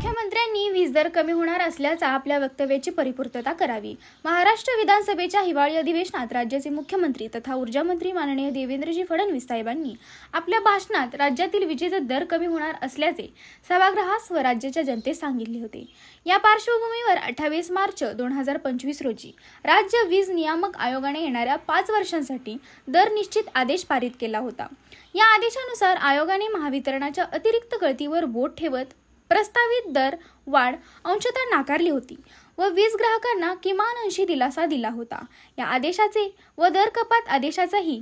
मुख्यमंत्र्यांनी वीज दर कमी होणार असल्याचा आपल्या वक्तव्याची परिपूर्तता करावी. महाराष्ट्र विधानसभेच्या हिवाळी अधिवेशनात राज्याचे मुख्यमंत्री तथा ऊर्जा मंत्री माननीय देवेंद्रजी फडणवीस साहेबांनी आपल्या भाषणात राज्यातील विजेचा दर कमी होणार असल्याचे सभागृहास व राज्याच्या जनतेस सांगितले होते. या पार्श्वभूमीवर अठ्ठावीस मार्च दोन हजार पंचवीस रोजी राज्य वीज नियामक आयोगाने येणाऱ्या पाच वर्षांसाठी दर निश्चित आदेश पारित केला होता. या आदेशानुसार आयोगाने महावितरणाच्या अतिरिक्त गळतीवर बोट ठेवत प्रस्तावित दर वाढ अंशतः नाकारली होती व वीज ग्राहकांना किमान अंशी दिलासा दिला होता. या आदेशाचे व दर कपात आदेशाचाही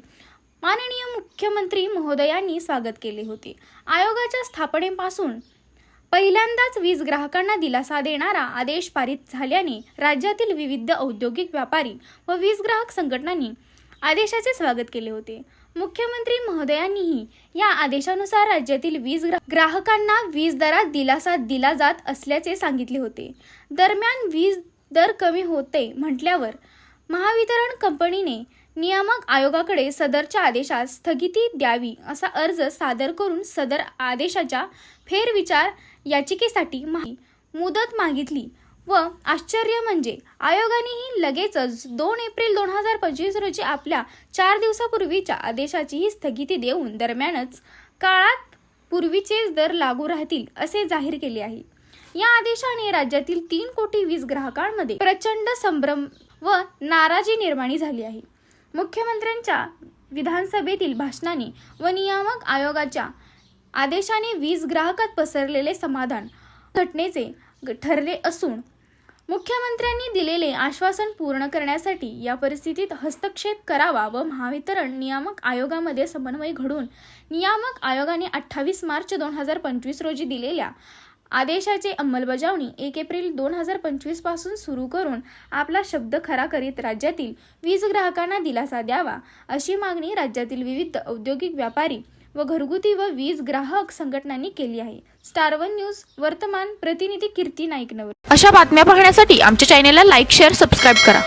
माननीय मुख्यमंत्री महोदयांनी स्वागत केले होते. आयोगाच्या स्थापनेपासून पहिल्यांदाच वीज ग्राहकांना दिलासा देणारा आदेश पारित झाल्याने राज्यातील विविध औद्योगिक व्यापारी व वीज ग्राहक संघटनांनी आदेशाचे स्वागत केले होते. मुख्यमंत्री महोदयांनीही या आदेशानुसार राज्यातील वीज ग्राहकांना वीज दरात दिलासा दिला जात असल्याचे सांगितले होते. दरम्यान वीज दर कमी होते म्हटल्यावर महावितरण कंपनीने नियामक आयोगाकडे सदरच्या आदेशात स्थगिती द्यावी असा अर्ज सादर करून सदर आदेशाच्या फेरविचार याचिकेसाठी मा- मुदत मागितली. व आश्चर्य म्हणजे आयोगानेही लगेचच दोन एप्रिल दोन हजार पंचवीस रोजी आपल्या चार दिवसापूर्वीच्या आदेशाचीही स्थगिती देऊन दरम्यानच काळात पूर्वीचेच दर लागू राहतील असे जाहीर केले आहे. या आदेशाने राज्यातील तीन कोटी वीज ग्राहकांमध्ये प्रचंड संभ्रम व नाराजी निर्माणी झाली आहे. मुख्यमंत्र्यांच्या विधानसभेतील भाषणाने व नियामक आयोगाच्या आदेशाने वीज ग्राहकात पसरलेले समाधान घटनेचे ठरले असून मुख्यमंत्र्यांनी दिलेले आश्वासन पूर्ण करण्यासाठी या परिस्थितीत हस्तक्षेप करावा व महावितरण नियामक आयोगामध्ये समन्वय घडून नियामक आयोगाने अठ्ठावीस मार्च दोन हजार पंचवीस रोजी दिलेल्या आदेशाची अंमलबजावणी एक एप्रिल दोन हजार पंचवीसपासून सुरू करून आपला शब्द खरा करीत राज्यातील वीज ग्राहकांना दिलासा द्यावा अशी मागणी राज्यातील विविध औद्योगिक व्यापारी व घरगुती व वीज ग्राहक संघटनांनी केली आहे. स्टार वन न्यूज वर्तमान प्रतिनिधी कीर्ती नाईक नवर अशा बातम्या पाहण्यासाठी आमच्या चॅनेलला लाईक शेअर सबस्क्राईब करा.